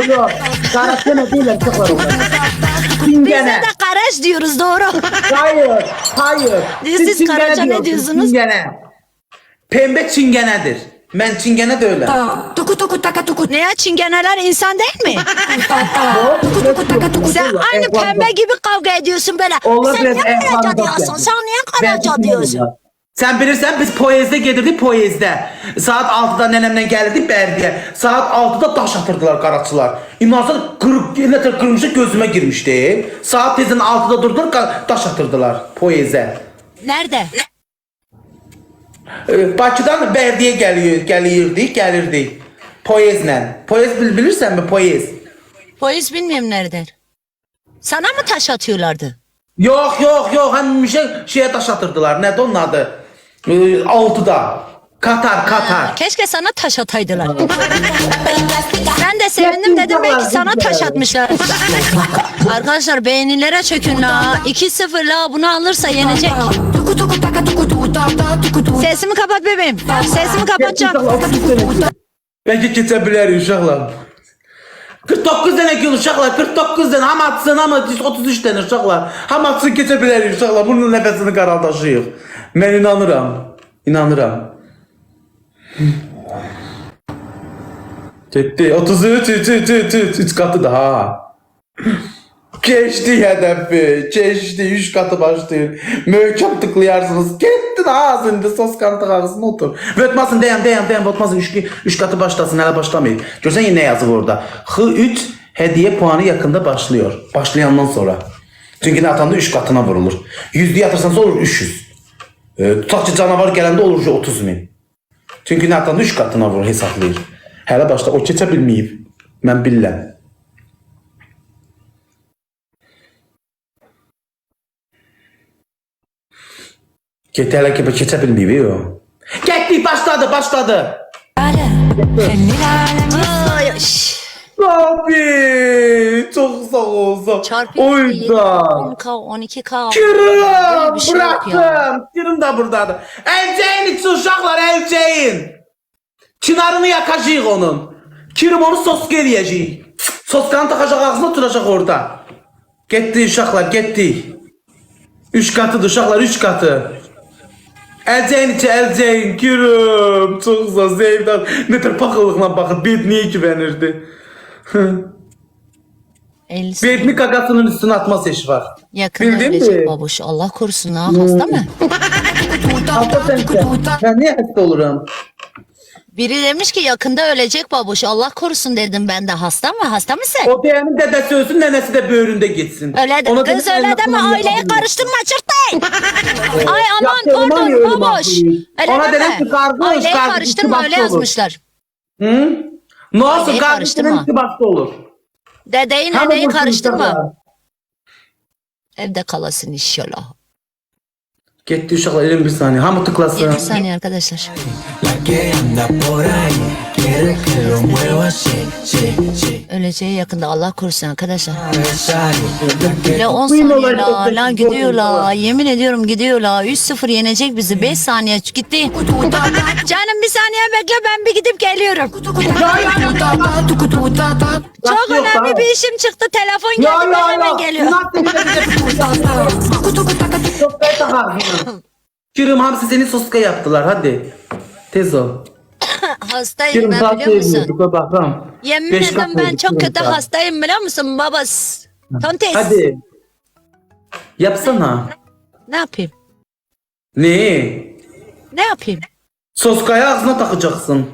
Yok yok. Karaçene değil onlar. Bize Çingene. de karaş diyoruz doğru. Hayır. Hayır. Siz çingene Karaca ne diyorsunuz, diyorsunuz? Çingene. Pembe çingenedir. Ben çingene de öyle. Tuku tuku taka tuku. ne ya çingeneler insan değil mi? Tuku tuku taka tuku. Sen aynı pembe gibi kavga ediyorsun böyle. Onlar Sen biraz niye en karaca diyorsun? geldi. Sen niye Ben karaca diyorsun? Sen bilirsen biz Poyez'de gedirdik Poyez'de. Saat 6'da nenemle geldik Berdiye. Saat 6'da taş atırdılar karatçılar. İnansan kırık, ne tür kırmışı gözüme girmişti. Saat tezin 6'da durdular taş atırdılar Poyez'e. Nerede? Ee, Bakıdan Berdiye geliyor, gelirdik, gelirdik. Poyez'le. Poyez bil, bilirsen mi Poyez? Polis bilmiyorum nerede. Sana mı taş atıyorlardı? Yok yok yok hem şey, şeye taş atırdılar. Ne onun adı? Ee, 6'da. Katar, Katar. Keşke sana taş ataydılar. ben de sevindim dedim belki sana taş atmışlar. Arkadaşlar beğenilere çökün la. 2-0 la bunu alırsa yenecek. Sesimi kapat bebeğim. Sesimi kapatacağım. Belki geçebilir uşaklar. 49 tane gün uşaklar 49 tane. Ham atsın ama 33 tane uşaklar. Ham atsın geçebilir uşaklar. Bunun nefesini karardaşıyıq ben inanıram inanıram Gitti 33 3 3 3 3 3 katı daha Geçti hedefi, geçti, üç katı başlayır. Möhkem tıklayarsınız. Gitti az indi, sos kanı ağzına otur. Vötmasın, deyəm, deyəm, deyəm, vötmasın, üç, üç katı başlasın, hələ başlamayır. Görsən yine yazıb orada. X3 hediye puanı yakında başlıyor. Başlayandan sonra. Çünkü ne atanda 3 katına vurulur. Yüzlüğü atırsanız olur 300. E, tutaq ki canavar gələndə olur ki 30 min. Çünkü ne atanda 3 katına vurur, hesablayır. Hələ başda o keçə bilməyib. Mən bilirəm. Gitti hele ki keçə bilməyib o. Getdik, başladı, başladı. Ay, şş. Abi çok sağ olsun. Çarpı O 7, yüzden. 10K, 12K. Kırım Böyle bir şey yok ya. bıraktım. Kırım da buradadır. Elceğin içi uşaklar elceğin. Çınarını yakacağıq onun. Kırım onu soska eləyəcək. Soskanı takacaq ağzına oturacaq orada. Getdi uşaqlar getdi. Üç katıdır uşaqlar üç katı. Elceğin içi elceğin Kırım. Çok sağ Zeydan. Ne tür paxıllıqla baxır. Bedniyə güvənirdi. 50 Bedni kakasının üstüne atma seçi var. Yakında Bildin ölecek mi? babuş. Allah korusun ha hasta mı? Hasta sensin. Ben niye hasta olurum? Biri demiş ki yakında ölecek babuş. Allah korusun dedim ben de hasta mı? Hasta mısın? O diyenin dedesi ölsün, nenesi de böğründe gitsin. Öyle de, Ona kız dedim, öyle deme yapabilirim. aileyi karıştırma çırtlayın. Ay aman Yaptığıma niye pardon öyle babuş. Öyle Ona deme. dedim ki kardeş, Aileyi kardeş, karıştırma öyle olur. yazmışlar. Hı? Olsun Aileyi kardeşinin karıştırma. olur. Dedeyi neneyi karıştırma. Evde kalasın inşallah. Gitti uşaklar elin bir saniye. Hamı tıklasın. Bir saniye arkadaşlar. Que anda por ahí quiere que lo mueva así, sí, sí. Öleceği yakında Allah korusun arkadaşlar. Le 10 Queen saniye la, la gidiyor la. Yemin ediyorum gidiyor la. 3-0 yenecek bizi. 5 saniye gitti. Canım bir saniye bekle ben bir gidip geliyorum. Çok önemli bir işim çıktı. Telefon Ya geldi ben ya hemen ya. geliyorum. Kırım hamsi seni soska yaptılar hadi. Tez ol. Hastayım ben biliyor musun? bakalım. Yemin Beş ederim ben çok kötü hastayım biliyor musun babas? Tontes. Hadi. Yapsana. Ne yapayım? Ne? Ne yapayım? Soskayı ağzına takacaksın.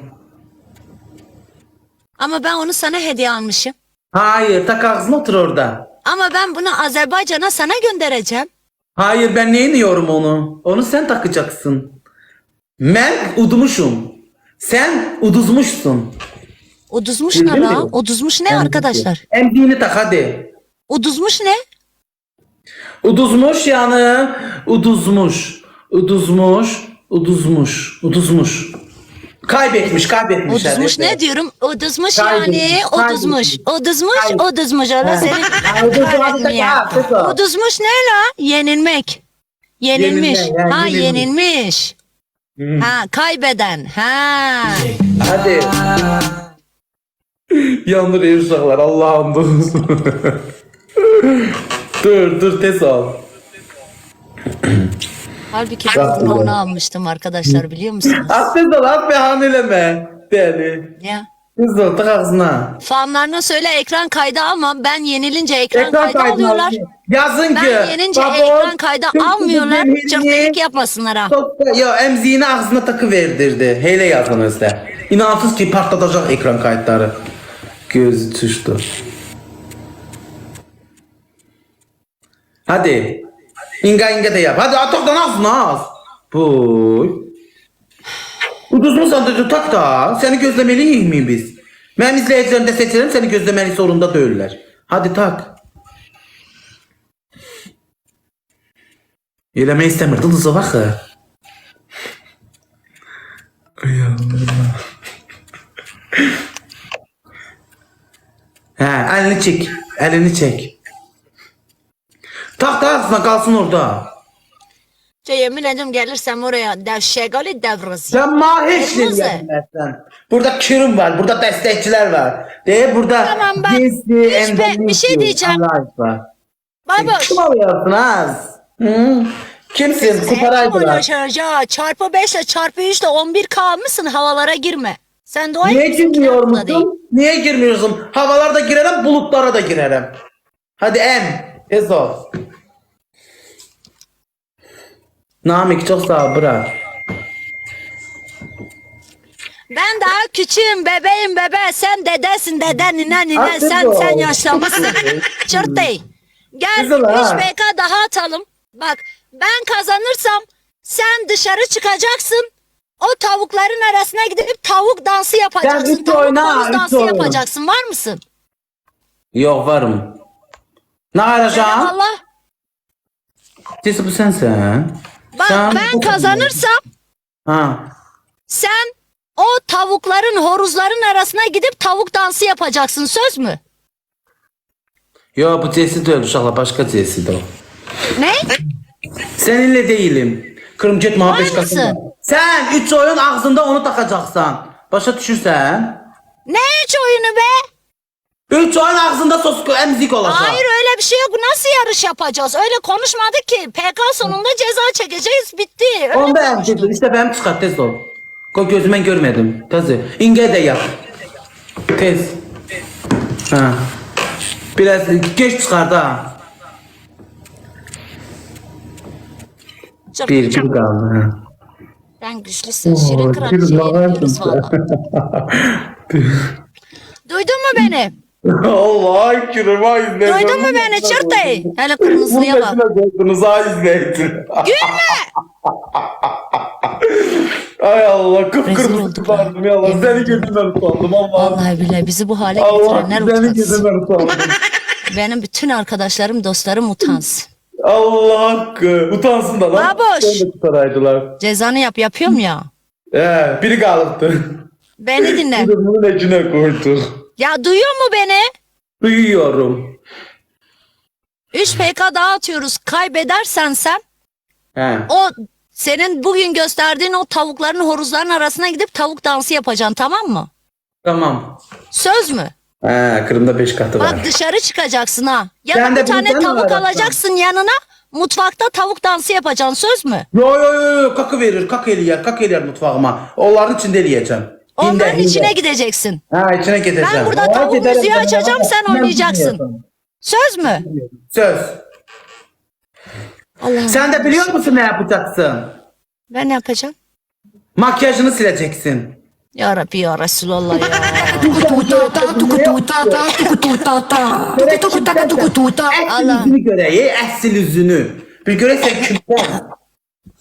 Ama ben onu sana hediye almışım. Hayır tak ağzına otur orada. Ama ben bunu Azerbaycan'a sana göndereceğim. Hayır ben niye iniyorum onu? Onu sen takacaksın. Ben udumuşum. Sen uduzmuşsun. Uduzmuş ne Bildin la? Uduzmuş ne arkadaşlar? Emdiğini tak hadi. Uduzmuş ne? Uduzmuş yani. Uduzmuş. Uduzmuş. Uduzmuş. Uduzmuş. Kaybetmiş, kaybetmiş. Uduzmuş ne diyorum? Uduzmuş Kaybetmiş, yani. kaybetmiş. Uduzmuş. Uduzmuş, Kaybetmiş. uduzmuş. Allah seni uduzmuş, kahretsin ya. Uduzmuş ne la? Yenilmek. Yenilmiş. Yenilme, yani ha yenilmiş. yenilmiş. Ha kaybeden. Ha. Hadi. Yandırıyor uşaqlar Allah'ım doğrusu. dur dur tez ol. Halbuki ben bunu onu almıştım arkadaşlar biliyor musunuz? At tez ol at behan eleme. Deli. Ya. Tez ol tık ağzına. Fanlarına söyle ekran kaydı alma. Ben yenilince ekran, Ekran kaydı kaydını alıyorlar. al. Yazın ki. Ben yenince baboş, ekran kaydı Türk almıyorlar. Cırtlayık yapmasınlar ha. Çok ya emziğini ağzına takı verdirdi. Hele yazın özde. İnansız ki partlatacak ekran kayıtları. Gözü düştü. Hadi. İnga inga da yap. Hadi ataktan ağzına az. Buy. Uduzmu sandıcı tak da. Seni gözlemeliyik miyim biz? Ben izleyicilerimde seçerim seni gözlemeli zorunda değiller. Hadi tak. Eləmək istəmirdi Luza baxı. Ay Allah. Hə, əlini çək. Əlini çək. Tak da ağzına qalsın orada. Yemin ederim gelirsem oraya dev şegali devrız. Sən mahiçsin Kırmızı. gəlməsən. Burada kirim var, burada dəstəkçilər var. De, burada Tamam, ben cinsli, hiç be- endemik bir şey diyeceğim. Baboş. Kim alıyorsun az? Hı? Kimsin? Kuparaydılar. Ya çarpı 5 ile çarpı 3 ile 11 kalmışsın havalara girme. Sen de o Niye girmiyor musun? Niye girmiyorsun? Havalarda girerim, bulutlara da girerim. Hadi em. Ezo. Namik çok sağ ol bırak. Ben daha küçüğüm bebeğim bebe sen dedesin dede nine nine sen sen yaşlanmışsın. Çırtey. Gel Güzel ha. 3 BK daha atalım. Bak ben kazanırsam sen dışarı çıkacaksın. O tavukların arasına gidip tavuk dansı yapacaksın. üç tavuk oyna, üç dansı oyna. yapacaksın. Var mısın? Yok varım. Ne arayacağım? Allah. Cesi bu sensin. Bak Sen- ben kazanırsam Ha. sen o tavukların horuzların arasına gidip tavuk dansı yapacaksın. Söz mü? Yo bu Cesi değil uşakla başka Cesi'di o. Ne? Seninle değilim. Beş mısın? katında. Sen üç oyun ağzında onu takacaksan. Başa düşürsen. Ne üç oyunu be? Üç oyun ağzında sos emzik olacak. Hayır öyle bir şey yok. Nasıl yarış yapacağız? Öyle konuşmadık ki. PK sonunda ceza çekeceğiz. Bitti. Öyle Onu da konuştuk. emzik. İşte benim çıkart tez ol. Ko gözüme görmedim. Tezi. İnge de yap. Tez. Ha. Biraz geç çıkart ha. Çok- Bir, bir kaldı. Ha. Ben güçlüsün. Şirin valla. Duydun mu beni? Allah kirim ha izledim. Duydun mu beni çırtay? Hele kırmızıya bak. koydunuz ha izledim. Gülme! Ay Allah Rezil kıpkırmızı olduk ya. ya Allah. Yemin Seni ederim. gözümden utandım Allah. Vallahi bile bizi bu hale Allah getirenler seni utansın. gözümden utandım. Benim bütün arkadaşlarım, dostlarım utansın. Allah hakkı. Utansın da lan. Baboş. Seni de tutaraydılar. Cezanı yap yapıyorum ya. He, biri kalıptı. Beni dinle. Bunun içine koyduk. Ya duyuyor mu beni? Duyuyorum. 3 PK daha atıyoruz. Kaybedersen sen He. o senin bugün gösterdiğin o tavukların horuzların arasına gidip tavuk dansı yapacaksın tamam mı? Tamam. Söz mü? He, Kırım'da beş katı var. Bak dışarı çıkacaksın ha. Ya Sen da de bir tane bundan mı tavuk arayacaksın? alacaksın yanına. Mutfakta tavuk dansı yapacaksın söz mü? Yo yo yo yo kakı verir, kakı eliyer, kakı eliyer mutfağıma. Onların içinde eleyeceğim. Onların Hinde, hinde. içine gideceksin. Ha içine gideceğim. Ben burada tavuk giderim müziği ben. açacağım, sen Ben oynayacaksın. bilmiyorum. Söz mü? Söz. Allah. Sen de biliyor musun ne yapacaksın? Ben ne yapacağım? Makyajını sileceksin. Ya Rabbi ya Resulallah ya. Tukututata, tukututata, tukututata. Tukutukutaka, tukututa. Esil Allah. yüzünü. Bir göre sen kimden?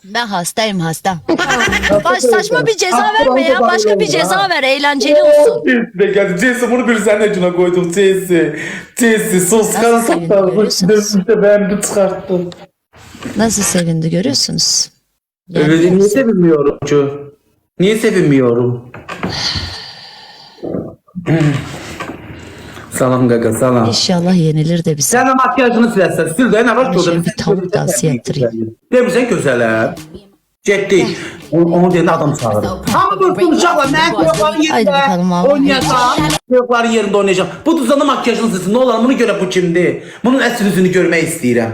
Ben hastayım hasta. Baş saçma bir ceza verme ya. Başka bir ceza ver. Eğlenceli olsun. Jesse geldi. Jesse bunu bir sen ucuna koydum. Jesse. Jesse sos görüyorsunuz? İşte ben de çıkarttım. Nasıl sevindi görüyorsunuz. Evet, niye sevinmiyorum şu? Niye sevinmiyorum? salam gaga salam. İnşallah yenilir de bize. Sen de makyajını silersen. Sil de ne var ki orada? Bir tavuk dansı yaptırayım. Demişsen güzeller. Ciddi. Onu, deyəndə adam çağırır. Hamı dursun uşaqlar. Mən çocukların abi. oynayacağım. Çocukların yerində oynayacağım. Bu düzəndə makyajını silsin. Ne olar bunu görə bu kimdir? Bunun əsl yüzünü görmək istəyirəm.